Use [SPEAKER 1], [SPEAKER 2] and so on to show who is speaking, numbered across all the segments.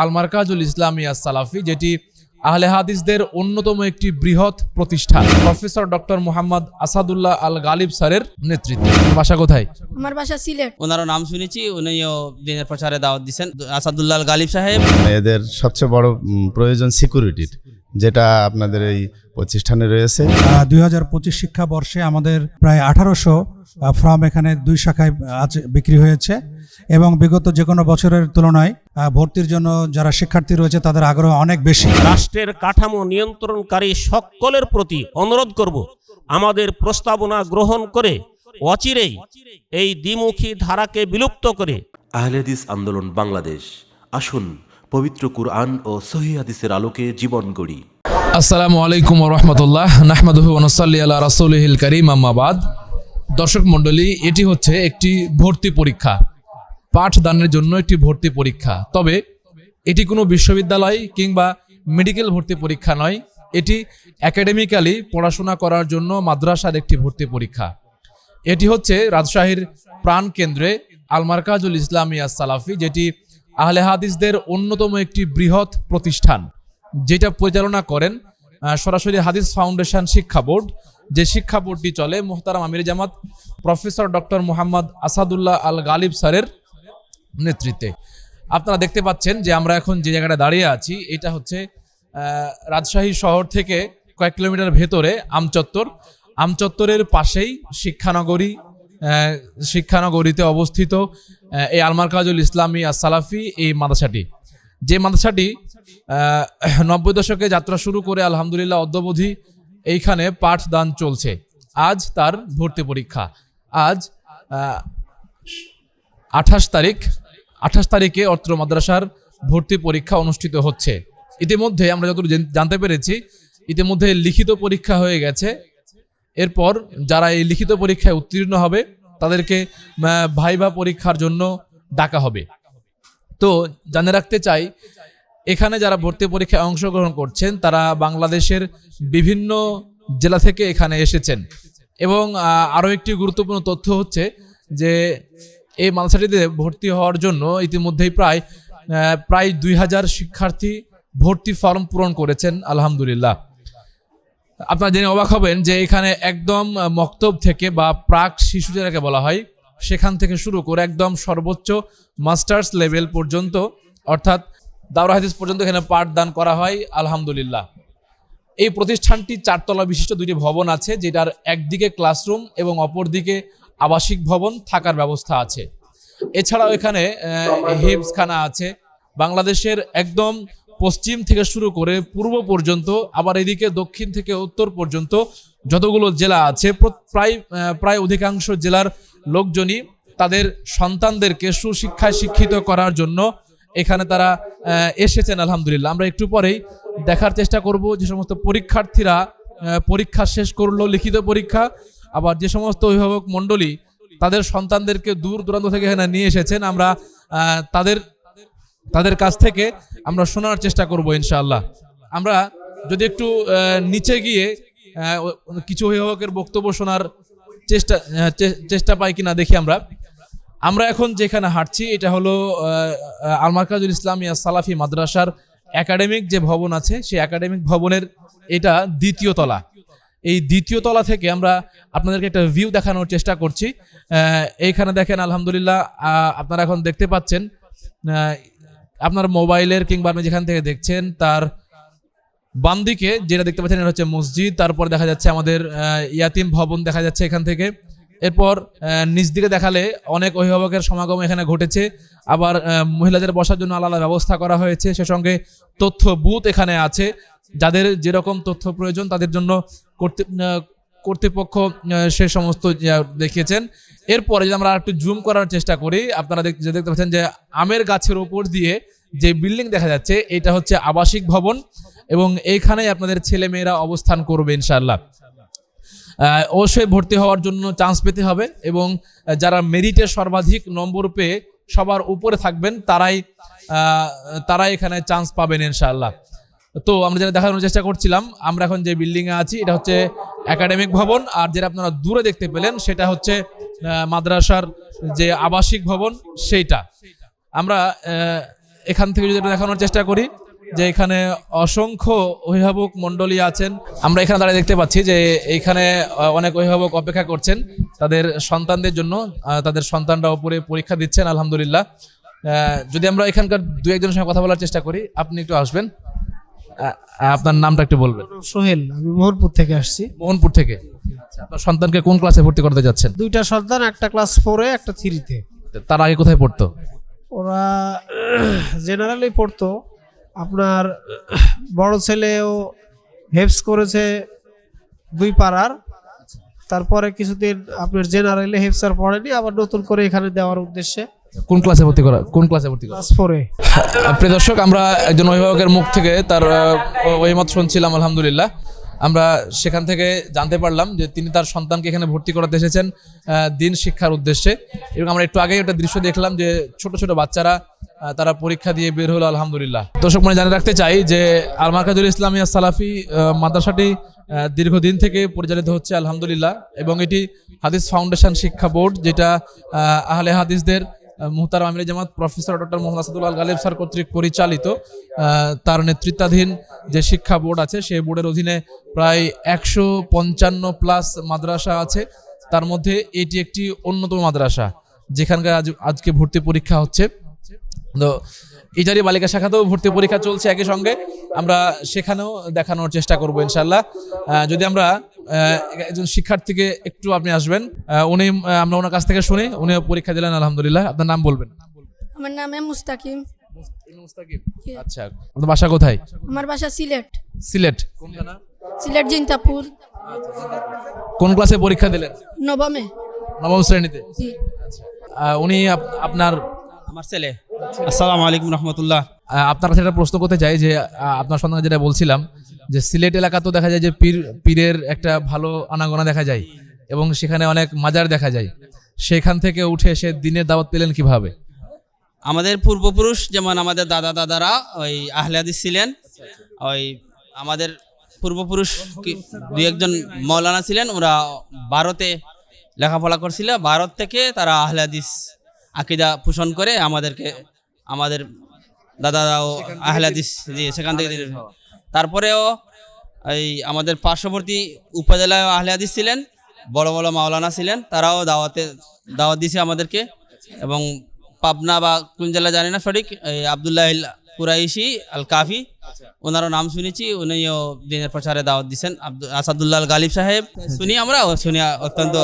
[SPEAKER 1] আল মার্কাজুল ইসলামিয়া সালাফি যেটি আহলে হাদিসদের অন্যতম একটি বৃহৎ প্রতিষ্ঠান। প্রফেসর ডক্টর মোহাম্মদ আসাদুল্লাহ আল গালিব স্যারের নেতৃত্বে। বাসা কোথায়?
[SPEAKER 2] আমার বাসা সিলেট।
[SPEAKER 3] ওনারও নাম শুনেছি উনিও দিনের প্রচারে দাওয়াত দিচ্ছেন আসাদুল্লাহ আল গালিব সাহেব।
[SPEAKER 4] এদের সবচেয়ে বড় প্রয়োজন সিকিউরিটির যেটা আপনাদের এই প্রতিষ্ঠানে রয়েছে।
[SPEAKER 5] দুই হাজার পঁচিশ শিক্ষাবর্ষে আমাদের প্রায় আঠারোশো ফর্ম এখানে দুই শাখায় আজ বিক্রি হয়েছে এবং বিগত যে কোনো বছরের তুলনায় ভর্তির জন্য যারা শিক্ষার্থী রয়েছে তাদের আগ্রহ অনেক বেশি।
[SPEAKER 6] রাষ্ট্রের কাঠামো নিয়ন্ত্রণকারী সকলের প্রতি অনুরোধ করব আমাদের প্রস্তাবনা গ্রহণ করে অচিরেই এই দ্বিমুখী ধারাকে বিলুপ্ত করে।
[SPEAKER 7] আহলেদিস আন্দোলন বাংলাদেশ আসুন পবিত্র কুরআন ও সহি আলোকে জীবন গড়ি।
[SPEAKER 1] আসসালামু আলাইকুম রহমতুল্লাহ। নাহমাদুহু আল্লাহ রাসুলহিল করিম আম্মাবাদ দর্শক মণ্ডলী, এটি হচ্ছে একটি ভর্তি পরীক্ষা। পাঠদানের জন্য একটি ভর্তি পরীক্ষা। তবে এটি কোনো বিশ্ববিদ্যালয় কিংবা মেডিকেল ভর্তি পরীক্ষা নয়। এটি একাডেমিক্যালি পড়াশোনা করার জন্য মাদ্রাসার একটি ভর্তি পরীক্ষা। এটি হচ্ছে রাজশাহীর প্রাণ কেন্দ্রে আলমার্কাজুল ইসলামিয়া সালাফি, যেটি আহলে হাদিসদের অন্যতম একটি বৃহৎ প্রতিষ্ঠান, যেটা পরিচালনা করেন সরাসরি হাদিস ফাউন্ডেশন শিক্ষা বোর্ড। যে শিক্ষা বোর্ডটি চলে মোহতারাম আমির জামাত, প্রফেসর ডক্টর মোহাম্মদ আসাদুল্লাহ আল গালিব স্যারের নেতৃত্বে। আপনারা দেখতে পাচ্ছেন যে আমরা এখন যে জায়গাটা দাঁড়িয়ে আছি, এটা হচ্ছে রাজশাহী শহর থেকে কয়েক কিলোমিটার ভেতরে আমচত্বর। আমচত্বরের পাশেই শিক্ষানগরী শিক্ষানগরীতে অবস্থিত এই আলমারকাজুল ইসলামী সালাফি এই মাদ্রাসাটি। যে মাদ্রাসাটি নব্বই দশকে যাত্রা শুরু করে আলহামদুলিল্লাহ অদ্যবধি এইখানে পাঠদান চলছে। আজ তার ভর্তি পরীক্ষা। আজ আঠাশ তারিখ, আঠাশ তারিখে অত্র মাদ্রাসার ভর্তি পরীক্ষা অনুষ্ঠিত হচ্ছে। ইতিমধ্যে আমরা যতটুকু জানতে পেরেছি, ইতিমধ্যে লিখিত পরীক্ষা হয়ে গেছে। এরপর যারা এই লিখিত পরীক্ষায় উত্তীর্ণ হবে, তাদেরকে ভাইভা পরীক্ষার জন্য ডাকা হবে। তো জানে রাখতে চাই, এখানে যারা ভর্তি পরীক্ষায় অংশগ্রহণ করছেন, তারা বাংলাদেশের বিভিন্ন জেলা থেকে এখানে এসেছেন। এবং আরও একটি গুরুত্বপূর্ণ তথ্য হচ্ছে যে, এই মাদ্রাসাটিতে ভর্তি হওয়ার জন্য ইতিমধ্যেই প্রায় প্রায় দুই হাজার শিক্ষার্থী ভর্তি ফর্ম পূরণ করেছেন, আলহামদুলিল্লাহ। আপনারা জেনে অবাক হবেন যে এখানে একদম মক্তব থেকে বা প্রাক শিশু যেটাকে বলা হয়, সেখান থেকে শুরু করে একদম সর্বোচ্চ মাস্টার্স লেভেল পর্যন্ত, অর্থাৎ দাওরা হাদিস পর্যন্ত এখানে পাঠদান করা হয়, আলহামদুলিল্লাহ। এই প্রতিষ্ঠানটি চারতলা বিশিষ্ট দুটি ভবন আছে, যেটার একদিকে ক্লাসরুম এবং অপরদিকে আবাসিক ভবন থাকার ব্যবস্থা আছে। এছাড়াও এখানে হিপসখানা আছে। বাংলাদেশের একদম পশ্চিম থেকে শুরু করে পূর্ব পর্যন্ত, আবার এদিকে দক্ষিণ থেকে উত্তর পর্যন্ত যতগুলো জেলা আছে প্রায় প্রায় অধিকাংশ জেলার লোকজনই তাদের সন্তানদেরকে সুশিক্ষায় শিক্ষিত করার জন্য এখানে তারা এসেছেন আলহামদুলিল্লাহ। আমরা একটু পরেই দেখার চেষ্টা করব যে সমস্ত পরীক্ষার্থীরা পরীক্ষা শেষ করল, লিখিত পরীক্ষা, আবার যে সমস্ত অভিভাবক মণ্ডলী তাদের সন্তানদেরকে দূর দূরান্ত থেকে এখানে নিয়ে এসেছেন, আমরা তাদের তাদের কাছ থেকে আমরা শোনার চেষ্টা করব ইনশাআল্লাহ। আমরা যদি একটু নিচে গিয়ে কিছু অভিভাবকের বক্তব্য শোনার চেষ্টা চেষ্টা পাই কিনা দেখি আমরা। আমরা এখন যেখানে হাঁটছি, এটা হলো আলমারকাজুল ইসলামিয়া সালাফি মাদ্রাসার একাডেমিক যে ভবন আছে, সেই একাডেমিক ভবনের এটা দ্বিতীয় তলা। এই দ্বিতীয় তলা থেকে আমরা আপনাদেরকে একটা ভিউ দেখানোর চেষ্টা করছি। এইখানে দেখেন, আলহামদুলিল্লাহ আপনারা এখন দেখতে পাচ্ছেন আপনার মোবাইলের কিংবা আপনি যেখান থেকে দেখছেন, তার বাম দিকে যেটা দেখতে পাচ্ছেন, এটা হচ্ছে মসজিদ। তারপর দেখা যাচ্ছে আমাদের ইয়াতিম ভবন দেখা যাচ্ছে এখান থেকে। এরপর নিচ দিকে দেখালে অনেক অভিভাবকের সমাগম এখানে ঘটেছে। আবার মহিলাদের বসার জন্য আলাদা ব্যবস্থা করা হয়েছে। সে সঙ্গে তথ্য বুথ এখানে আছে। যাদের যেরকম তথ্য প্রয়োজন, তাদের জন্য কর্তৃ- কর্তৃপক্ষ সে সমস্ত দেখিয়েছেন। এরপরে যদি আমরা একটু জুম করার চেষ্টা করি, আপনারা দেখ- দেখতে পাচ্ছেন যে আমের গাছের ওপর দিয়ে যে বিল্ডিং দেখা যাচ্ছে, এটা হচ্ছে আবাসিক ভবন এবং এইখানেই আপনাদের ছেলে মেয়েরা অবস্থান করবে ইনশাল্লাহ অবশ্যই ভর্তি হওয়ার জন্য চান্স পেতে হবে এবং যারা মেরিটে সর্বাধিক নম্বর পেয়ে সবার উপরে থাকবেন, তারাই তারাই এখানে চান্স পাবেন ইনশাআল্লাহ। তো আমরা যেটা দেখানোর চেষ্টা করছিলাম আমরা এখন যে বিল্ডিং এ আছি এটা হচ্ছে একাডেমিক ভবন। আর যেটা আপনারা দূরে দেখতে পেলেন সেটা হচ্ছে মাদ্রাসার যে আবাসিক ভবন সেইটা। আমরা এখান থেকে যদি দেখানোর চেষ্টা করি যে এখানে অসংখ্য অভিভাবক মণ্ডলী আছেন। আমরা এখানে দাঁড়িয়ে দেখতে পাচ্ছি যে এইখানে আহ, অনেক অভিভাবক অপেক্ষা করছেন তাদের সন্তানদের জন্য। তাদের সন্তানরা উপরে পরীক্ষা দিচ্ছেন আলহামদুলিল্লাহ। যদি আমরা এখানকার দু একজনের সঙ্গে কথা বলার চেষ্টা করি আপনি একটু আসবেন। আপনার নামটা একটু বলবেন।
[SPEAKER 2] সোহেল আমি মোহনপুর থেকে আসছি।
[SPEAKER 1] মোহনপুর থেকে? আচ্ছা, আপনার সন্তানকে কোন ক্লাসে ভর্তি করতে যাচ্ছেন?
[SPEAKER 2] দুইটা সন্তান একটা ক্লাস ফোরে একটা থ্রিতে।
[SPEAKER 1] তার আগে কোথায় পড়তো?
[SPEAKER 2] ওরা জেনারেলি পড়তো। আপনার বড় ছেলেও হেপস করেছে দুই পাড়ার। তারপরে কিছুদিন আপনার জেনারেলি হেপস আর পড়েনি আবার নতুন করে এখানে দেওয়ার উদ্দেশ্যে।
[SPEAKER 1] কোন ক্লাসে ভর্তি করা কোন ক্লাসে ভর্তি করা?
[SPEAKER 2] ক্লাস ফোরে।
[SPEAKER 1] প্রিয় দর্শক আমরা একজন অভিভাবকের মুখ থেকে তার ওইমত শুনছিলাম আলহামদুলিল্লাহ। আমরা সেখান থেকে জানতে পারলাম যে তিনি তার সন্তানকে এখানে ভর্তি করাতে এসেছেন দিন শিক্ষার উদ্দেশ্যে। এবং আমরা একটু আগে একটা দৃশ্য দেখলাম যে ছোট ছোট বাচ্চারা তারা পরীক্ষা দিয়ে বের হলো আলহামদুলিল্লাহ। দর্শক মানে জানিয়ে রাখতে চাই যে আল মার্কাজুল ইসলামিয়া সালাফি মাদ্রাসাটি দীর্ঘদিন থেকে পরিচালিত হচ্ছে আলহামদুলিল্লাহ। এবং এটি হাদিস ফাউন্ডেশন শিক্ষা বোর্ড যেটা আহলে হাদিসদের মুহতারাম আমির জামাত professor doctor Mohammad Asadullah Ghalib sir কর্তৃক পরিচালিত তার নেতৃত্বাধীন যে শিক্ষা বোর্ড আছে, সেই বোর্ডের অধীনে প্রায় একশো পঞ্চান্ন প্লাস মাদ্রাসা আছে। তার মধ্যে এটি একটি অন্যতম মাদ্রাসা, যেখানকার আজ, আজকে ভর্তি পরীক্ষা হচ্ছে। তো ইজারি বালিকা শাখাতেও ভর্তি পরীক্ষা চলছে একই সঙ্গে। আমরা সেখানেও দেখানোর চেষ্টা করব ইনশাল্লাহ যদি আমরা একজন শিক্ষার্থীকে একটু আপনি আসবেন। উনি আমরা ওনার কাছ থেকে শুনি উনি পরীক্ষা দিলেন আলহামদুলিল্লাহ। আপনার নাম বলবেন?
[SPEAKER 8] আমার নাম মুস্তাকিম।
[SPEAKER 1] আচ্ছা আপনার বাসা কোথায়?
[SPEAKER 8] আমার বাসা সিলেট।
[SPEAKER 1] সিলেট।
[SPEAKER 8] সিলেট জিন্তাপুর।
[SPEAKER 1] কোন ক্লাসে পরীক্ষা দিলেন?
[SPEAKER 8] নবমে।
[SPEAKER 1] নবম শ্রেণীতে?
[SPEAKER 8] জি।
[SPEAKER 1] আহ, উনি আপনার
[SPEAKER 3] আমার ছেলে। আসসালামু আলাইকুম রহমতুল্লাহ।
[SPEAKER 1] আপনার কাছে একটা প্রশ্ন করতে চাই যে আপনার সন্তান যেটা বলছিলাম যে, সিলেট এলাকা তো দেখা যায় যে পীর, পীরের একটা ভালো আনাগোনা দেখা যায় এবং সেখানে অনেক মাজার দেখা যায়। সেখান থেকে উঠে এসে দিনের দাওয়াত পেলেন কীভাবে?
[SPEAKER 3] আমাদের পূর্বপুরুষ, যেমন আমাদের দাদা দাদারা, ওই আহলে হাদিস ছিলেন, ওই আমাদের পূর্বপুরুষ দুই একজন মৌলানা ছিলেন, ওরা ভারতে লেখাপড়া করছিল ভারত থেকে তারা আহলে হাদিস আকিদা পোষণ করে আমাদেরকে, আমাদের দাদারাও আহলে হাদিস জি সেখান থেকে তারপরেও এই আমাদের পার্শ্ববর্তী উপজেলায় আহলে হাদিস ছিলেন বড় বড় মাওলানা ছিলেন তারাও দাওয়াতে দাওয়াত দিছে আমাদেরকে। এবং পাবনা বা কোন জেলা জানি না সঠিক এই আবদুল্লাহ কুরাইশি আল কাফি ওনারও নাম শুনেছি উনিও দিনের প্রচারে দাওয়াত দিচ্ছেন আব্দুল আসাদুল্লাহ গালিব সাহেব শুনি আমরা শুনি অত্যন্ত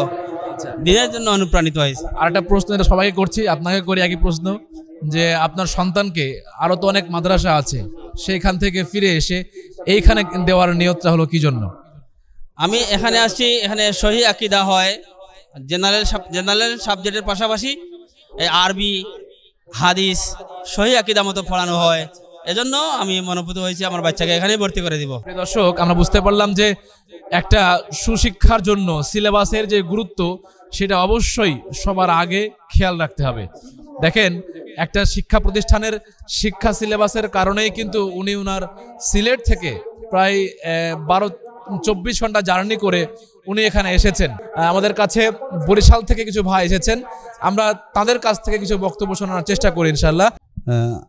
[SPEAKER 3] দিনের জন্য অনুপ্রাণিত হয়েছে।
[SPEAKER 1] আর একটা প্রশ্ন এটা সবাইকে করছি আপনাকে করি একই প্রশ্ন। যে আপনার সন্তানকে আরও তো অনেক মাদ্রাসা আছে সেইখান থেকে ফিরে এসে এইখানে দেওয়ার নিয়তটা হলো কি জন্য?
[SPEAKER 3] আমি এখানে আসছি এখানে সহি আকিদা হয় জেনারেল সাব- জেনারেল সাবজেক্টের পাশাপাশি এই আরবি হাদিস সহি আকিদা মতো পড়ানো হয়। এজন্য আমি মনোভূত হয়েছি আমার বাচ্চাকে এখানেই ভর্তি করে দিব।
[SPEAKER 1] দর্শক আমরা বুঝতে পারলাম যে একটা সুশিক্ষার জন্য সিলেবাসের যে গুরুত্ব সেটা অবশ্যই সবার আগে খেয়াল রাখতে হবে। দেখেন, একটা শিক্ষা প্রতিষ্ঠানের শিক্ষা সিলেবাসের কারণেই কিন্তু উনি উনার সিলেট থেকে প্রায় বারো, চব্বিশ ঘণ্টা জার্নি করে উনি এখানে এসেছেন। আমাদের কাছে বরিশাল থেকে কিছু ভাই এসেছেন। আমরা তাদের কাছ থেকে কিছু বক্তব্য শোনার চেষ্টা করি ইনশাল্লাহ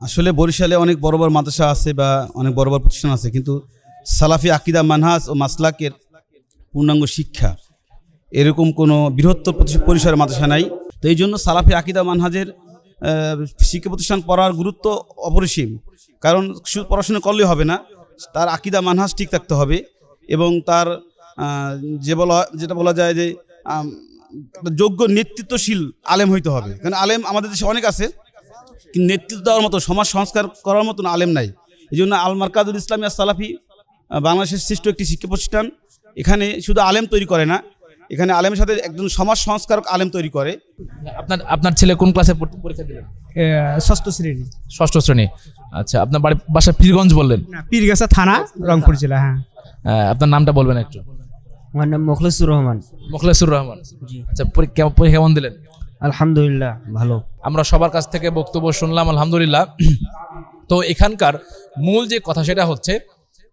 [SPEAKER 9] আসলে বরিশালে অনেক বড় বড় মাদ্রাসা আছে বা অনেক বড় বড় প্রতিষ্ঠান আছে, কিন্তু সালাফি আকিদা, মানহাজ ও মাসলাকের পূর্ণাঙ্গ শিক্ষা এরকম কোনো বৃহত্তর পরিসরের মাদ্রাসা নাই। তো এই জন্য সালাফি আকিদা, মানহাজের শিক্ষা প্রতিষ্ঠান পড়ার গুরুত্ব অপরিসীম। কারণ শুধু পড়াশোনা করলেই হবে না, তার আকিদা মানহাস ঠিক থাকতে হবে এবং তার যে বলা যেটা বলা যায় যে যোগ্য নেতৃত্বশীল আলেম হইতে হবে। কারণ আলেম আমাদের দেশে অনেক আছে নেতৃত্ব দেওয়ার মতো, সমাজ সংস্কার করার মতন আলেম নাই। এই জন্য আল মার্কাদুল ইসলামিয়া সালাফি বাংলাদেশের সৃষ্ট একটি শিক্ষা প্রতিষ্ঠান, এখানে শুধু আলেম তৈরি করে না এখানে আলেমের সাথে একজন সমাজ সংস্কারক আলেম তৈরি করে।
[SPEAKER 1] আপনার আপনার ছেলে কোন ক্লাসে পরীক্ষা দিলেন?
[SPEAKER 2] ষষ্ঠ শ্রেণি।
[SPEAKER 1] ষষ্ঠ শ্রেণি। আচ্ছা আপনার বাড়ি বাসা পীরগঞ্জ বললেন?
[SPEAKER 2] পীরগাছা থানা রংপুর জেলা হ্যাঁ।
[SPEAKER 1] আপনার নামটা বলবেন একটু।
[SPEAKER 10] আমার নাম মুখলিসুর রহমান।
[SPEAKER 1] মুখলেসুর রহমান। আচ্ছা পরীক্ষা পরীক্ষা কেমন দিলেন?
[SPEAKER 10] আলহামদুলিল্লাহ ভালো।
[SPEAKER 1] আমরা সবার কাছ থেকে বক্তব্য শুনলাম আলহামদুলিল্লাহ। তো এখানকার মূল যে কথা সেটা হচ্ছে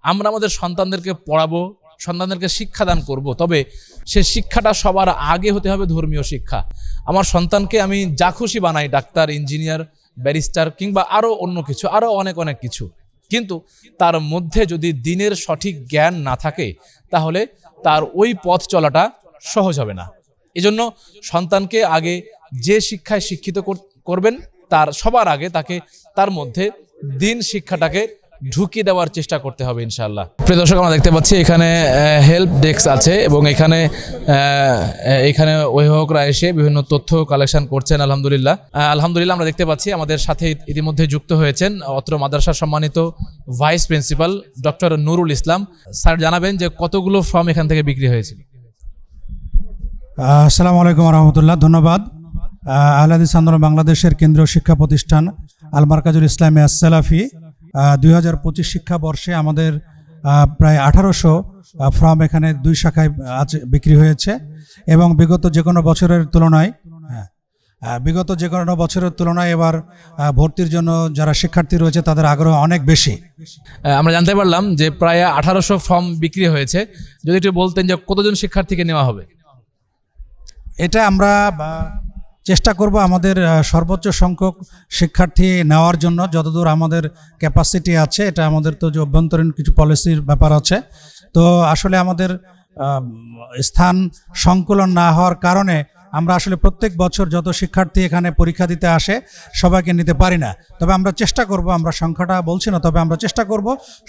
[SPEAKER 1] আমরা আমাদের সন্তানদেরকে পড়াবো সন্তানদেরকে শিক্ষাদান করব। তবে সে শিক্ষাটা সবার আগে হতে হবে ধর্মীয় শিক্ষা। আমার সন্তানকে আমি যা খুশি বানাই, ডাক্তার, ইঞ্জিনিয়ার, ব্যারিস্টার কিংবা আরও অন্য কিছু আরও অনেক অনেক কিছু। কিন্তু তার মধ্যে যদি দিনের সঠিক জ্ঞান না থাকে, তাহলে তার ওই পথ চলাটা সহজ হবে না। এজন্য সন্তানকে আগে যে শিক্ষায় শিক্ষিত করবেন, তার, সবার আগে তাকে তার মধ্যে দিন শিক্ষাটাকে ঢুকিয়ে দেওয়ার চেষ্টা করতে হবে ইনশাআল্লাহ। প্রিয় দর্শক আমরা দেখতে পাচ্ছি এখানে হেল্প ডেস্ক আছে এবং এখানে এখানে অভিভাবকরা এসে বিভিন্ন তথ্য কালেকশন করছেন আলহামদুলিল্লাহ। আলহামদুলিল্লাহ আমরা দেখতে পাচ্ছি আমাদের সাথে ইতিমধ্যে যুক্ত হয়েছেন অত্র মাদ্রাসার সম্মানিত vice principal doctor Nurul Islam. Sir জানাবেন যে কতগুলো ফর্ম এখান থেকে বিক্রি হয়েছিল?
[SPEAKER 5] আসসালামু আলাইকুম রহমতুল্লাহ ধন্যবাদ। আহ, আন্দোলন বাংলাদেশের কেন্দ্রীয় শিক্ষা প্রতিষ্ঠান আল মার্কাজুল ইসলামী আসসালাফি দুই হাজার পঁচিশ শিক্ষাবর্ষে আমাদের প্রায় আঠারোশো ফর্ম এখানে দুই শাখায় আজ বিক্রি হয়েছে। এবং বিগত যে কোনো বছরের তুলনায় হ্যাঁ, বিগত যে কোনো বছরের তুলনায় এবার ভর্তির জন্য যারা শিক্ষার্থী রয়েছে তাদের আগ্রহ অনেক বেশি।
[SPEAKER 1] আমরা জানতে পারলাম যে প্রায় আঠারোশো ফর্ম বিক্রি হয়েছে। যদি একটু বলতেন যে কতজন শিক্ষার্থীকে নেওয়া হবে?
[SPEAKER 5] এটা আমরা চেষ্টা করব আমাদের সর্বোচ্চ সংখ্যক শিক্ষার্থী নেওয়ার জন্য। যতদূর আমাদের ক্যাপাসিটি আছে, এটা আমাদের তো যে অভ্যন্তরীণ কিছু পলিসির ব্যাপার আছে। তো আসলে আমাদের স্থান সংকুলন না হওয়ার কারণে আমরা আসলে প্রত্যেক বছর যত শিক্ষার্থী এখানে পরীক্ষা দিতে আসে, সবাইকে নিতে পারি না। তবে আমরা চেষ্টা করব, আমরা সংখ্যাটা বলছি না, তবে আমরা চেষ্টা করব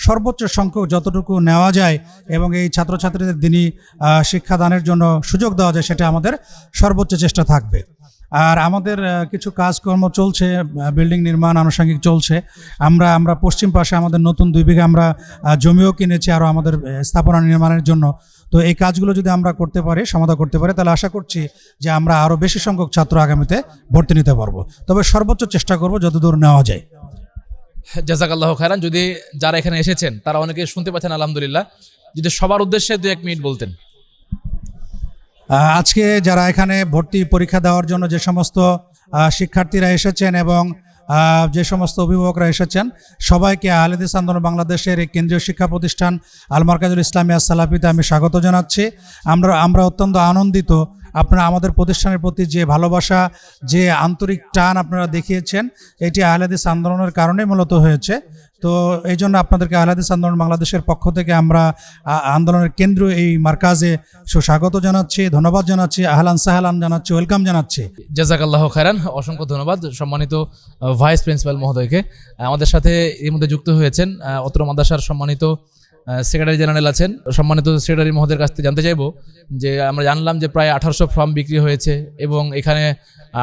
[SPEAKER 5] সর্বোচ্চ সংখ্যক যতটুকু নেওয়া যায় এবং এই ছাত্রছাত্রীদের দিনই শিক্ষাদানের জন্য সুযোগ দেওয়া যায়, সেটা আমাদের সর্বোচ্চ চেষ্টা থাকবে। আর আমাদের কিছু কাজকর্ম চলছে বিল্ডিং নির্মাণ আনুষঙ্গিক চলছে। আমরা আমরা পশ্চিম পাশে আমাদের নতুন দুই বিঘা আমরা জমিও কিনেছি আরও আমাদের স্থাপনা নির্মাণের জন্য। তো এই কাজগুলো যদি আমরা করতে পারি সমাধা করতে পারি, তাহলে আশা করছি যে আমরা আরও বেশি সংখ্যক ছাত্র আগামীতে ভর্তি নিতে পারব। তবে সর্বোচ্চ চেষ্টা করব যতদূর নেওয়া যায়।
[SPEAKER 1] জাজাকাল্লাহ খায়রান, যদি যারা এখানে এসেছেন, তারা অনেকে শুনতে পাচ্ছেন, আলহামদুলিল্লাহ। যদি সবার উদ্দেশ্যে দু এক মিনিট বলতেন।
[SPEAKER 5] আজকে যারা এখানে ভর্তি পরীক্ষা দেওয়ার জন্য যে সমস্ত শিক্ষার্থীরা এসেছেন এবং যে সমস্ত অভিভাবকরা এসেছেন, সবাইকে আহলেদিস আন্দোলন বাংলাদেশের এই কেন্দ্রীয় শিক্ষা প্রতিষ্ঠান আল মার্কাজুল ইসলামিয়া সালাফিতে আমি স্বাগত জানাচ্ছি। আমরা আমরা অত্যন্ত আনন্দিত আপনারা আমাদের প্রতিষ্ঠানের প্রতি যে ভালোবাসা, যে আন্তরিক টান আপনারা দেখিয়েছেন, এটি আহলাদিস আন্দোলনের কারণে মূলত হয়েছে। তো এই জন্য আপনাদেরকে আহলাদিস আন্দোলন বাংলাদেশের পক্ষ থেকে আমরা আন্দোলনের কেন্দ্র এই মার্কাজে সুস্বাগত জানাচ্ছি, ধন্যবাদ জানাচ্ছি, আহলান সাহালান জানাচ্ছি, ওয়েলকাম জানাচ্ছি।
[SPEAKER 1] জাজাকাল্লাহ খায়রান, অসংখ্য ধন্যবাদ সম্মানিত ভাইস প্রিন্সিপাল মহোদয়কে। আমাদের সাথে এর মধ্যে যুক্ত হয়েছেন অত্র মাদ্রাসার সম্মানিত সেক্রেটারি জেনারেল আছেন, সম্মানিত সেক্রেটারি মহোদয়ের কাছ থেকে জানতে চাইব যে আমরা জানলাম যে প্রায় আঠারোশো ফর্ম বিক্রি হয়েছে এবং এখানে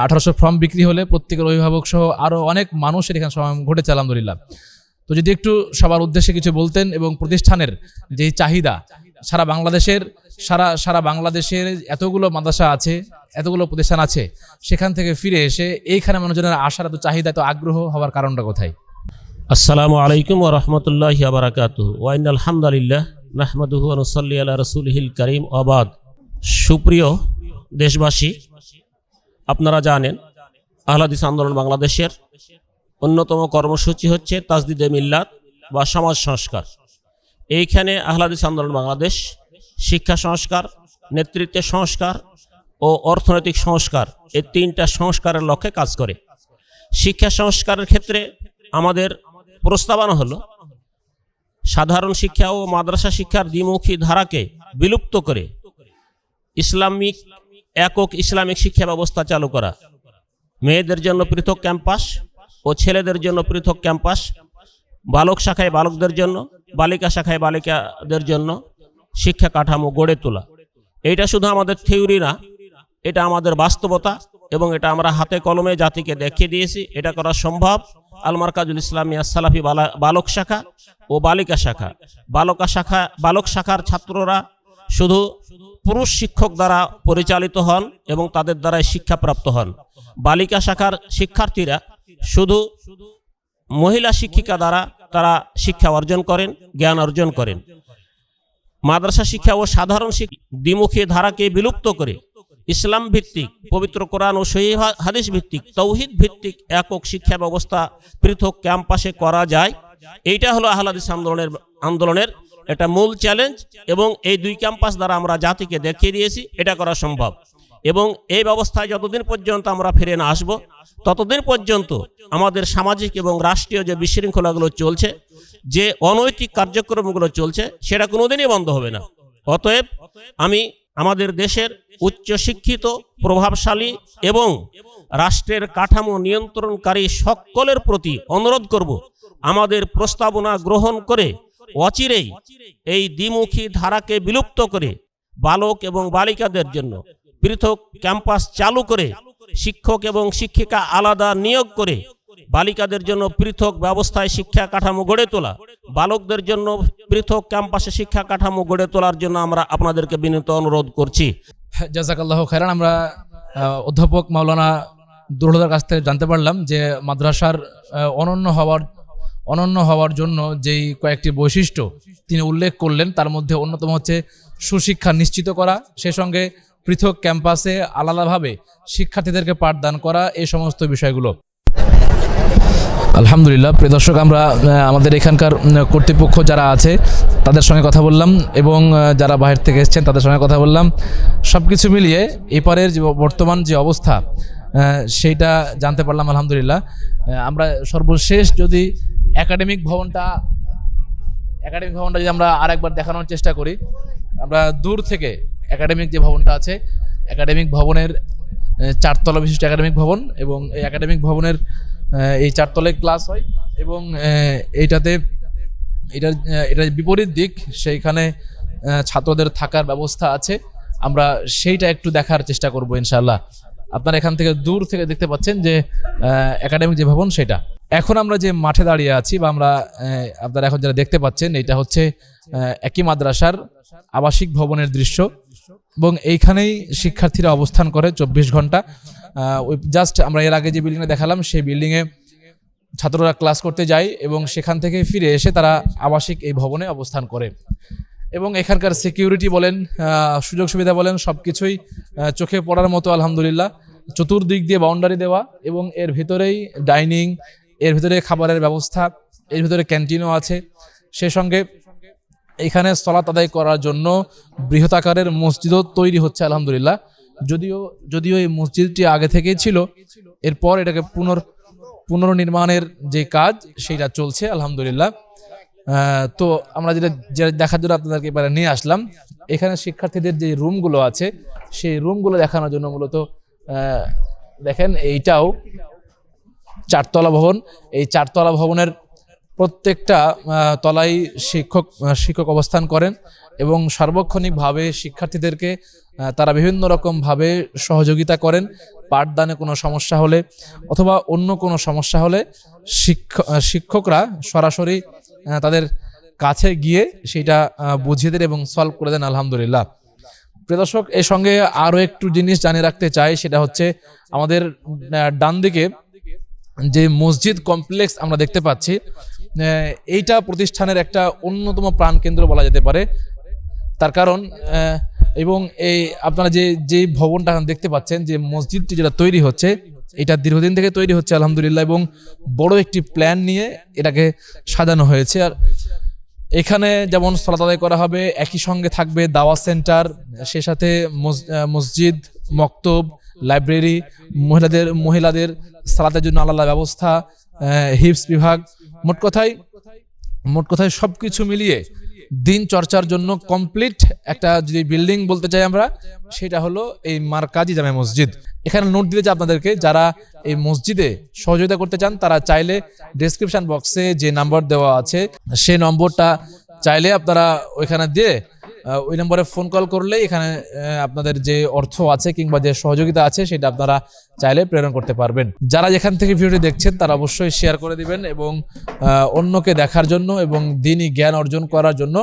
[SPEAKER 1] আঠারোশো ফর্ম বিক্রি হলে প্রত্যেকের অভিভাবক সহ আরও অনেক মানুষের এখানে ঘটেছে, আলহামদুলিল্লাহ। তো যদি একটু সবার উদ্দেশ্যে কিছু বলতেন এবং প্রতিষ্ঠানের যে চাহিদা, সারা বাংলাদেশের, সারা সারা বাংলাদেশের এতগুলো মাদ্রাসা আছে, এতগুলো প্রতিষ্ঠান আছে, সেখান থেকে ফিরে এসে এইখানে মানুষজনের আসার এত চাহিদা, এত আগ্রহ হওয়ার কারণটা কোথায়?
[SPEAKER 6] আসসালামু আলাইকুম ও রাহমাতুল্লাহি ওয়া বারাকাতুহু। ওয়া ইন্নাল হামদালিল্লাহ নাহমাদুহু ওয়া নুসাল্লি আলা রাসূলিহিল কারীম। আবাদ সুপ্রিয় দেশবাসী, আপনারা জানেন আহলাদিস আন্দোলন বাংলাদেশের অন্যতম কর্মসূচি হচ্ছে তাজদিদে মিল্লাত বা সমাজ সংস্কার। এইখানে আহলাদিস আন্দোলন বাংলাদেশ, শিক্ষা সংস্কার নেতৃত্বের সংস্কার ও অর্থনৈতিক সংস্কার এই তিনটা সংস্কারের লক্ষ্যে কাজ করে। শিক্ষা সংস্কারের ক্ষেত্রে আমাদের প্রস্তাবনা হলো, সাধারণ শিক্ষা ও মাদ্রাসা শিক্ষার দ্বিমুখী ধারাকে বিলুপ্ত করে ইসলামিক একক ইসলামিক শিক্ষা ব্যবস্থা চালু করা, মেয়েদের জন্য পৃথক ক্যাম্পাস ও ছেলেদের জন্য পৃথক ক্যাম্পাস, বালক শাখায় বালকদের জন্য, বালিকা শাখায় বালিকাদের জন্য শিক্ষা কাঠামো গড়ে তোলা। এইটা শুধু আমাদের থিওরি না, এটা আমাদের বাস্তবতা এবং এটা আমরা হাতে কলমে জাতিকে দেখিয়ে দিয়েছি। এটা করা সম্ভব আলমার কাজুল ইসলামিয়া সালাফি বালা- বালক শাখা ও বালিকা শাখা। বালকা শাখা, বালক শাখার ছাত্ররা শুধু পুরুষ শিক্ষক দ্বারা পরিচালিত হন এবং তাদের দ্বারাই শিক্ষাপ্রাপ্ত হন। বালিকা শাখার শিক্ষার্থীরা শুধু মহিলা শিক্ষিকা দ্বারা তারা শিক্ষা অর্জন করেন, জ্ঞান অর্জন করেন। মাদ্রাসা শিক্ষা ও সাধারণ দ্বিমুখী ধারাকে বিলুপ্ত করে। ইসলাম ভিত্তিক, পবিত্র কোরআন ও সহি হাদিস ভিত্তিক, তৌহিদ ভিত্তিক একক শিক্ষা ব্যবস্থা পৃথক ক্যাম্পাসে করা যায়। এইটা হলো আহলাদিস আন্দোলনের আন্দোলনের একটা মূল চ্যালেঞ্জ এবং এই দুই ক্যাম্পাস দ্বারা আমরা জাতিকে দেখিয়ে দিয়েছি, এটা করা সম্ভব। এবং এই ব্যবস্থায় যতদিন পর্যন্ত আমরা ফিরে না আসব, ততদিন পর্যন্ত আমাদের সামাজিক এবং রাষ্ট্রীয় যে বিশৃঙ্খলাগুলো চলছে, যে অনৈতিক কার্যক্রমগুলো চলছে, সেটা কোনোদিনই বন্ধ হবে না। অতএব আমি আমাদের দেশের উচ্চশিক্ষিত, প্রভাবশালী এবং রাষ্ট্রের কাঠামো নিয়ন্ত্রণকারী সকলের প্রতি অনুরোধ করব, আমাদের প্রস্তাবনা গ্রহণ করে অচিরেই এই দ্বিমুখী ধারাকে বিলুপ্ত করে বালক এবং বালিকাদের জন্য পৃথক ক্যাম্পাস চালু করে শিক্ষক এবং শিক্ষিকা আলাদা নিয়োগ করে বালিকাদের জন্য পৃথক ব্যবস্থায় শিক্ষা কাঠামো গড়ে তোলা, বালকদের জন্য পৃথক ক্যাম্পাসে শিক্ষা কাঠামো গড়ে তোলার জন্য আমরা আপনাদেরকে বিনীত অনুরোধ করছি।
[SPEAKER 1] জাজাকাল্লাহ খায়রান, আমরা অধ্যাপক মাওলানা দুর্লতার কাছ থেকে জানতে পারলাম যে মাদ্রাসার অনন্য হওয়ার অনন্য হওয়ার জন্য যেই কয়েকটি বৈশিষ্ট্য তিনি উল্লেখ করলেন, তার মধ্যে অন্যতম হচ্ছে সুশিক্ষা নিশ্চিত করা, সে সঙ্গে পৃথক ক্যাম্পাসে আলাদাভাবে শিক্ষার্থীদেরকে পাঠদান করা এই সমস্ত বিষয়গুলো। আলহামদুলিল্লাহ, প্রিয় দর্শক, আমরা আমাদের এখানকার কর্তৃপক্ষ যারা আছে, তাদের সঙ্গে কথা বললাম এবং যারা বাহির থেকে এসেছেন, তাদের সঙ্গে কথা বললাম। সব কিছু মিলিয়ে এপারের যে বর্তমান যে অবস্থা সেইটা জানতে পারলাম, আলহামদুলিল্লাহ। আমরা সর্বশেষ যদি একাডেমিক ভবনটা একাডেমিক ভবনটা যদি আমরা আরেকবার দেখানোর চেষ্টা করি, আমরা দূর থেকে একাডেমিক যে ভবনটা আছে, একাডেমিক ভবনের চারতলা বিশিষ্ট একাডেমিক ভবন এবং এই একাডেমিক ভবনের এই চারতলায় ক্লাস হয় এবং এইটাতে, এটার এটার বিপরীত দিক সেইখানে ছাত্রদের থাকার ব্যবস্থা আছে। আমরা সেইটা একটু দেখার চেষ্টা করব ইনশাল্লাহ আপনারা এখান থেকে দূর থেকে দেখতে পাচ্ছেন যে একাডেমিক যে ভবন সেটা। এখন আমরা যে মাঠে দাঁড়িয়ে আছি বা আমরা আপনারা এখন যারা দেখতে পাচ্ছেন এটা হচ্ছে একই মাদ্রাসার আবাসিক ভবনের দৃশ্য। এবং এইখানেই শিক্ষার্থীরা অবস্থান করে চব্বিশ ঘণ্টা। জাস্ট আমরা এর আগে যে বিল্ডিংয়ে দেখালাম, সেই বিল্ডিংয়ে ছাত্ররা ক্লাস করতে যায় এবং সেখান থেকে ফিরে এসে তারা আবাসিক এই ভবনে অবস্থান করে। এবং এখানকার সিকিউরিটি বলেন সুযোগ সুবিধা বলেন সব কিছুই চোখে পড়ার মতো আলহামদুলিল্লাহ। চতুর্দিক দিয়ে বাউন্ডারি দেওয়া এবং এর ভিতরেই ডাইনিং এর ভিতরে খাবারের ব্যবস্থা, এর ভিতরে ক্যান্টিনও আছে। সে সঙ্গে এখানে সলাত আদায় করার জন্য বৃহৎ আকারের মসজিদও তৈরি হচ্ছে, আলহামদুলিল্লাহ। যদিও যদিও এই মসজিদটি আগে থেকেই ছিল, এরপর এটাকে পুনর, পুনর্নির্মাণের যে কাজ, সেটা চলছে, আলহামদুলিল্লাহ। তো আমরা যেটা যেটা দেখার জন্য আপনাদেরকে এবারে নিয়ে আসলাম, এখানে শিক্ষার্থীদের যে রুমগুলো আছে, সেই রুমগুলো দেখানোর জন্য মূলত দেখেন এইটাও চারতলা ভবন, এই চারতলা ভবনের প্রত্যেকটা তলায় শিক্ষক শিক্ষক অবস্থান করেন এবং সার্বক্ষণিকভাবে শিক্ষার্থীদেরকে তারা বিভিন্ন রকমভাবে সহযোগিতা করেন। পাঠদানে কোনো সমস্যা হলে অথবা অন্য কোনো সমস্যা হলে শিক্ষক শিক্ষকরা সরাসরি তাদের কাছে গিয়ে সেটা বুঝিয়ে দেন এবং সলভ করে দেন, আলহামদুলিল্লাহ। প্রিয় দর্শক, এর সঙ্গে আরও একটু জিনিস জানিয়ে রাখতে চাই, সেটা হচ্ছে আমাদের ডান দিকে যে মসজিদ কমপ্লেক্স আমরা দেখতে পাচ্ছি এইটা প্রতিষ্ঠানের একটা অন্যতম প্রাণকেন্দ্র বলা যেতে পারে। তার কারণ এবং এই আপনারা যে যে ভবনটা দেখতে পাচ্ছেন, যে মসজিদটি যেটা তৈরি হচ্ছে, এটা দীর্ঘদিন থেকে তৈরি হচ্ছে, আলহামদুলিল্লাহ, এবং বড় একটি প্ল্যান নিয়ে এটাকে সাজানো হয়েছে। আর এখানে যেমন সলাত আদায় করা হবে, একই সঙ্গে থাকবে দাওয়া সেন্টার, সে সাথে মসজিদ, মক্তব, লাইব্রেরি, মহিলাদের মহিলাদের সালাতের জন্য আলাদা ব্যবস্থা হিপস বিভাগ মোট কথায় মোট কথায় সব কিছু মিলিয়ে দিন চর্চার জন্য কমপ্লিট একটা যদি বিল্ডিং বলতে চাই আমরা, সেটা হলো এই মারকাজি জামে মসজিদ। এখানে নোট দিতে চাই আপনাদেরকে, যারা এই মসজিদে সহযোগিতা করতে চান, তারা চাইলে ডেসক্রিপশন বক্সে যে নাম্বার দেওয়া আছে, সে নম্বরটা চাইলে আপনারা ওইখানে দিয়ে ওই নম্বরে ফোন কল করলে এখানে আপনাদের যে অর্থ আছে কিংবা যে সহযোগিতা আছে সেটা আপনারা চাইলে প্রেরণ করতে পারবেন। যারা যেখান থেকে ভিডিওটি দেখছেন, তারা অবশ্যই শেয়ার করে দিবেন এবং অন্যকে দেখার জন্য এবং দিনই জ্ঞান অর্জন করার জন্য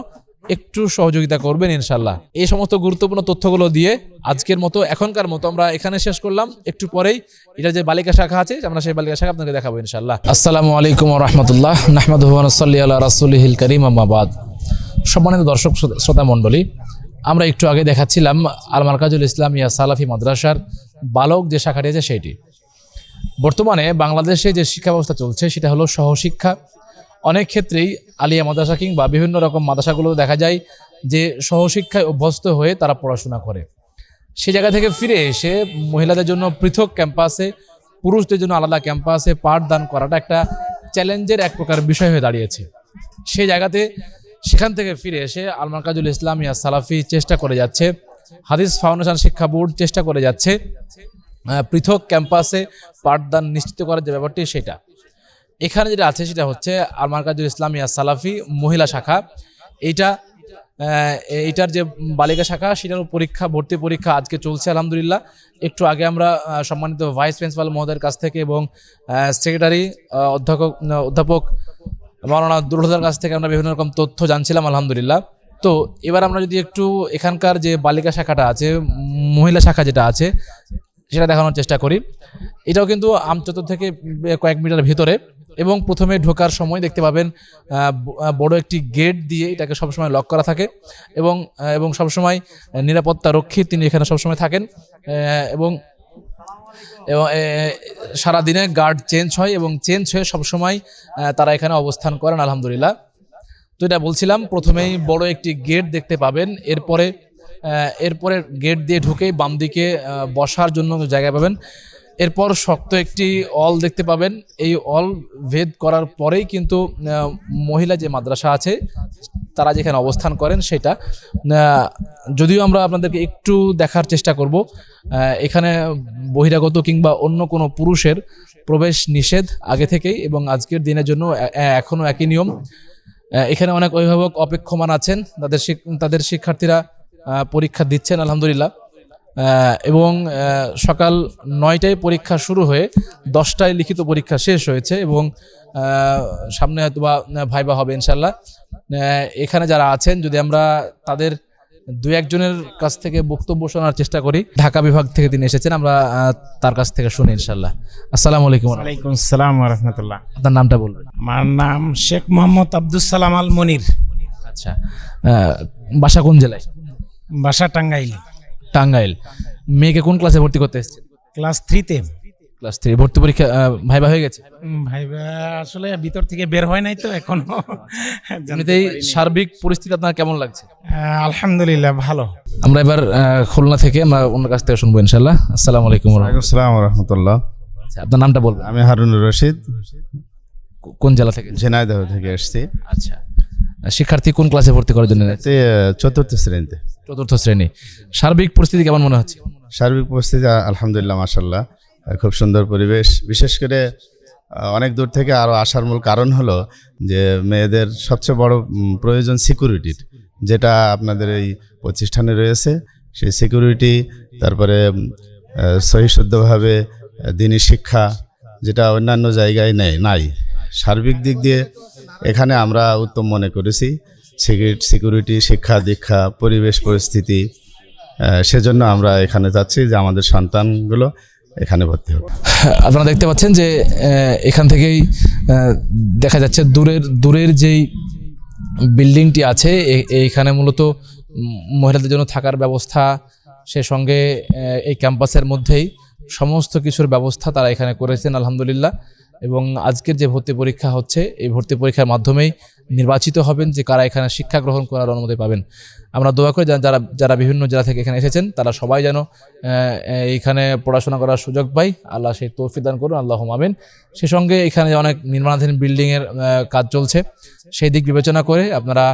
[SPEAKER 1] একটু সহযোগিতা করবেন ইনশাল্লাহ। এই সমস্ত গুরুত্বপূর্ণ তথ্যগুলো দিয়ে আজকের মতো, এখনকার মতো আমরা এখানে শেষ করলাম। একটু পরেই এটা যে বালিকা শাখা আছে, আমরা সেই বালিকা শাখা আপনাকে দেখাবো ইনশাল্লাহ। আসসালামু আলাইকুম রহমতুল্লাহ। নাহমাদ রাসুলহিল করিম সম্মানিত দর্শক শ্রোতা- মণ্ডলী, আমরা একটু আগে দেখাচ্ছিলাম আল মার্কাজুল ইসলামিয়া সালাফি মাদ্রাসার বালক যে শাখাটি আছে সেইটি। বর্তমানে বাংলাদেশে যে শিক্ষা ব্যবস্থা চলছে সেটা হলো সহশিক্ষা। অনেক ক্ষেত্রেই আলিয়া মাদ্রাসা কিংবা বিভিন্ন রকম মাদ্রাসাগুলো দেখা যায় যে সহশিক্ষায় অভ্যস্ত হয়ে তারা পড়াশোনা করে। সেই জায়গা থেকে ফিরে এসে মহিলাদের জন্য পৃথক ক্যাম্পাসে, পুরুষদের জন্য আলাদা ক্যাম্পাসে পাঠদান করাটা একটা চ্যালেঞ্জের এক প্রকার বিষয় হয়ে দাঁড়িয়েছে। সেই জায়গাতে সেখান থেকে ফিরে এসে আলমার্কাজুল ইসলাম ইয়া সালাফি চেষ্টা করে যাচ্ছে। হাদিস ফাউন্ডেশন শিক্ষা বোর্ড চেষ্টা করে যাচ্ছে। পৃথক ক্যাম্পাসে পাঠদান নিশ্চিত করার যে ব্যাপারটি সেটা। এখানে যেটা আছে সেটা হচ্ছে আলমার্কাজুল ইসলাম ইয়া সালাফি মহিলা শাখা। এইটা আহ, এইটার যে বালিকা শাখা সেটার পরীক্ষা ভর্তি পরীক্ষা আজকে চলছে আলহামদুলিল্লাহ। একটু আগে আমরা সম্মানিত ভাইস প্রিন্সিপাল মহোদয়ের কাছ থেকে এবং সেক্রেটারি অধ্যাপক অধ্যাপক মাওলানা দুর্লতার কাছ থেকে আমরা বিভিন্ন রকম তথ্য জানছিলাম, আলহামদুলিল্লাহ। তো এবার আমরা যদি একটু এখানকার যে বালিকা শাখাটা আছে, মহিলা শাখা যেটা আছে, সেটা দেখানোর চেষ্টা করি। এটাও কিন্তু আমচত্বর থেকে কয়েক মিটার ভিতরে এবং প্রথমে ঢোকার সময় দেখতে পাবেন বড় একটি গেট দিয়ে এটাকে সবসময় লক করা থাকে এবং এবং সবসময় নিরাপত্তা রক্ষী তিনি এখানে সবসময় থাকেন এবং এবং সারাদিনে সারা দিনে গার্ড চেঞ্জ হয় এবং চেঞ্জ হয়ে সবসময় তারা এখানে অবস্থান করেন, আলহামদুলিল্লাহ। তো এটা বলছিলাম, প্রথমেই বড় একটি গেট দেখতে পাবেন, এরপরে এরপরে গেট দিয়ে ঢুকেই বাম দিকে বসার জন্য জায়গা পাবেন। এরপর শক্ত একটি অল দেখতে পাবেন। এই অল ভেদ করার পরেই কিন্তু মহিলা যে মাদ্রাসা আছে, তারা যেখানে অবস্থান করেন সেটা যদিও আমরা আপনাদেরকে একটু দেখার চেষ্টা করব এখানে বহিরাগত কিংবা অন্য কোনো পুরুষের প্রবেশ নিষেধ আগে থেকেই এবং আজকের দিনের জন্য এ- এ- একই নিয়ম। এখানে অনেক অভিভাবক অপেক্ষমান আছেন, তাদের তাদের শিক্ষার্থীরা পরীক্ষা দিচ্ছেন, আলহামদুলিল্লাহ। এবং সকাল নয়টায় পরীক্ষা শুরু হয়ে দশটায় লিখিত পরীক্ষা শেষ হয়েছে এবং সামনে হয়তো বা ভাইবা হবে ইনশাল্লাহ এখানে যারা আছেন যদি আমরা তাদের দু একজনের কাছ থেকে বক্তব্য শোনার চেষ্টা করি ঢাকা বিভাগ থেকে তিনি এসেছেন আমরা তার কাছ থেকে শুনি ইনশাল্লাহ আসসালামু আলাইকুম
[SPEAKER 11] ওয়ালাইকুম সালাম রহমতুল্লাহ।
[SPEAKER 1] আপনার নামটা বলবেন।
[SPEAKER 11] আমার নাম শেখ মোহাম্মদ আব্দুল সালাম আল মনির।
[SPEAKER 1] আচ্ছা। বাসা কোন জেলায়?
[SPEAKER 11] বাসা টাঙ্গাইল।
[SPEAKER 1] টাঙ্গাইল। মেয়েকে কোন ক্লাসে ভর্তি করতে এসেছেন?
[SPEAKER 11] ক্লাস থ্রিতে
[SPEAKER 1] ক্লাস থ্রি ভর্তি পরীক্ষা ভাইবা হয়ে গেছে?
[SPEAKER 11] ভাই আসলে ভিতর থেকে বের হয় নাই তো এখনও।
[SPEAKER 1] এমনিতেই। সার্বিক পরিস্থিতি আপনার কেমন লাগছে?
[SPEAKER 11] আলহামদুলিল্লাহ ভালো।
[SPEAKER 1] আমরা এবার খুলনা থেকে আমরা অন্য কাছ থেকে শুনব ইনশাল্লাহ আসসালামু আলাইকুম
[SPEAKER 4] আসসালাম রহমতুল্লাহ।
[SPEAKER 1] আচ্ছা, আপনার নামটা বলবেন।
[SPEAKER 4] আমি হারুনুর রশিদ।
[SPEAKER 1] কোন জেলা থেকে?
[SPEAKER 4] ঝিনাইদহ থেকে এসেছি।
[SPEAKER 1] আচ্ছা। শিক্ষার্থী কোন ক্লাসে ভর্তি করার জন্য?
[SPEAKER 4] চতুর্থ শ্রেণীতে।
[SPEAKER 1] চতুর্থ শ্রেণি। সার্বিক পরিস্থিতি কেমন মনে হচ্ছে?
[SPEAKER 4] সার্বিক পরিস্থিতি আলহামদুলিল্লাহ মাসাল্লাহ খুব সুন্দর পরিবেশ। বিশেষ করে অনেক দূর থেকে আরও আসার মূল কারণ হলো যে মেয়েদের সবচেয়ে বড় প্রয়োজন সিকিউরিটির যেটা আপনাদের এই প্রতিষ্ঠানে রয়েছে। সেই সিকিউরিটি তারপরে সহিশুদ্ধভাবে দিনী শিক্ষা যেটা অন্যান্য জায়গায় নেই নাই। সার্বিক দিক দিয়ে এখানে আমরা উত্তম মনে করেছি। সিকিউরিটি শিক্ষা দীক্ষা, পরিবেশ পরিস্থিতি সেজন্য আমরা এখানে যাচ্ছি যে আমাদের সন্তানগুলো এখানে ভর্তি হবে
[SPEAKER 1] আপনারা দেখতে পাচ্ছেন যে এখান থেকেই দেখা যাচ্ছে দূরের দূরের যেই বিল্ডিংটি আছে এইখানে মূলত মহিলাদের জন্য থাকার ব্যবস্থা, সে সঙ্গে এই ক্যাম্পাসের মধ্যেই সমস্ত কিছুর ব্যবস্থা তারা এখানে করেছেন, আলহামদুলিল্লাহ। এবং আজকের যে ভর্তি পরীক্ষা হচ্ছে, এই ভর্তি পরীক্ষার মাধ্যমেই নির্বাচিত হবেন যে কারা এখানে শিক্ষা গ্রহণ করার অনুমতি পাবেন। আমরা দোয়া করি যারা যারা বিভিন্ন জেলা থেকে এখানে এসেছেন, তারা সবাই যেন এইখানে পড়াশোনা করার সুযোগ পাই আল্লাহ সেই তৌফিক দান করুন, আল্লাহ মামিন সে সঙ্গে এখানে অনেক নির্মাণাধীন বিল্ডিংয়ের কাজ চলছে। সেই দিক বিবেচনা করে আপনারা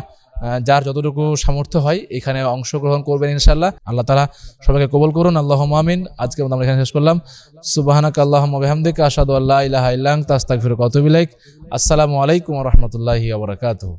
[SPEAKER 1] যার যতটুকু সামর্থ্য হয়, এখানে অংশগ্রহণ করবেন ইনশাল্লাহ আল্লাহ তালা সবাইকে কবল করুন। আল্লাহ মামিন আজকে আমরা এখানে শেষ করলাম। সুবাহানাক আল্লাহ মহামদিক আসাদু আল্লাহ ইলাহা ইল্লাং তাস্তাক ওয়া আতুবু ইলাইক। আসসালামু আলাইকুম রহমতুল্লাহি আবরাকাতু